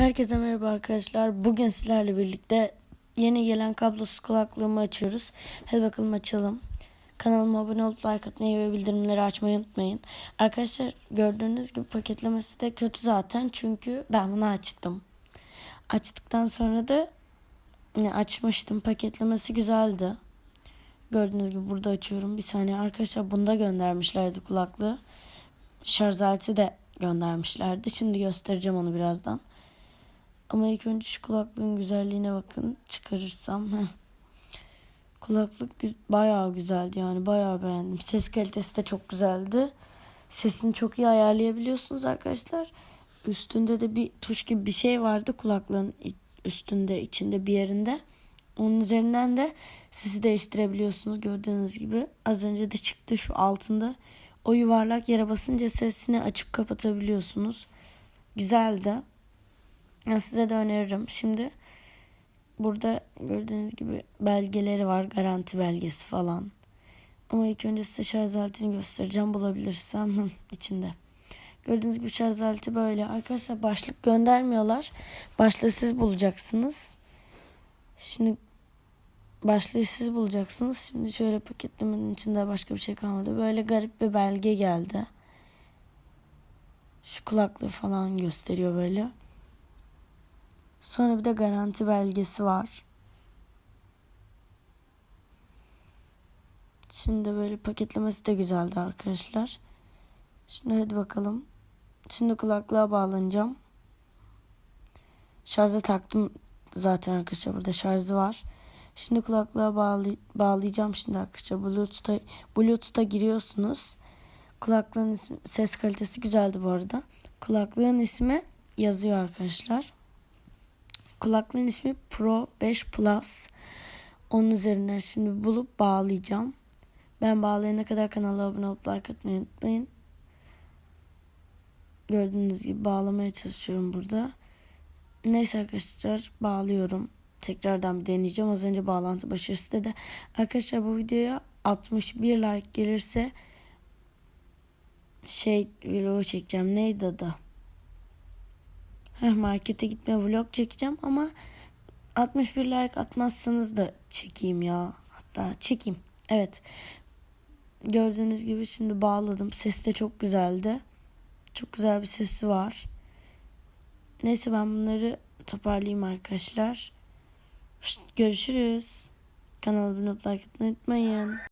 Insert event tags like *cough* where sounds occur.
Herkese merhaba arkadaşlar. Bugün sizlerle birlikte yeni gelen kablosuz kulaklığımı açıyoruz. Hadi bakalım açalım. Kanalıma abone olup like atmayı ve bildirimleri açmayı unutmayın. Arkadaşlar gördüğünüz gibi paketlemesi de kötü zaten. Çünkü ben bunu açtım. Açtıktan sonra da yani açmıştım. Paketlemesi güzeldi. Gördüğünüz gibi burada açıyorum. Bir saniye arkadaşlar bunda göndermişlerdi kulaklığı. Şarj aleti de göndermişlerdi. Şimdi göstereceğim onu birazdan. Ama ilk önce şu kulaklığın güzelliğine bakın. Çıkarırsam. Kulaklık bayağı güzeldi yani. Bayağı beğendim. Ses kalitesi de çok güzeldi. Sesini çok iyi ayarlayabiliyorsunuz arkadaşlar. Üstünde de bir tuş gibi bir şey vardı kulaklığın üstünde içinde bir yerinde. Onun üzerinden de sesi değiştirebiliyorsunuz gördüğünüz gibi. Az önce de çıktı şu altında. O yuvarlak yere basınca sesini açıp kapatabiliyorsunuz. Güzeldi. Ya size de öneririm. Şimdi burada gördüğünüz gibi belgeleri var. Garanti belgesi falan. Ama ilk önce size şarj aletini göstereceğim. Bulabilirsem *laughs* içinde. Gördüğünüz gibi şarj aleti böyle. Arkadaşlar başlık göndermiyorlar. Başlığı siz bulacaksınız. Şimdi başlığı siz bulacaksınız. Şimdi şöyle paketlemenin içinde başka bir şey kalmadı. Böyle garip bir belge geldi. Şu kulaklığı falan gösteriyor böyle. Sonra bir de garanti belgesi var. Şimdi böyle paketlemesi de güzeldi arkadaşlar. Şimdi hadi bakalım. Şimdi kulaklığa bağlanacağım. Şarja taktım zaten arkadaşlar. Burada şarjı var. Şimdi kulaklığa bağlı, bağlayacağım şimdi arkadaşlar. Bluetooth'a Bluetooth'a giriyorsunuz. Kulaklığın ismi, ses kalitesi güzeldi bu arada. Kulaklığın ismi yazıyor arkadaşlar. Kulaklığın ismi Pro 5 Plus. Onun üzerinden şimdi bulup bağlayacağım. Ben bağlayana kadar kanala abone olup like atmayı unutmayın. Gördüğünüz gibi bağlamaya çalışıyorum burada. Neyse arkadaşlar bağlıyorum. Tekrardan bir deneyeceğim. Az önce bağlantı başarısı dedi. Arkadaşlar bu videoya 61 like gelirse şey video çekeceğim. Neydi adı? Markete gitme vlog çekeceğim ama 61 like atmazsanız da çekeyim ya. Hatta çekeyim. Evet. Gördüğünüz gibi şimdi bağladım. Sesi de çok güzeldi. Çok güzel bir sesi var. Neyse ben bunları toparlayayım arkadaşlar. Görüşürüz. Kanalıma abone olmayı unutmayın.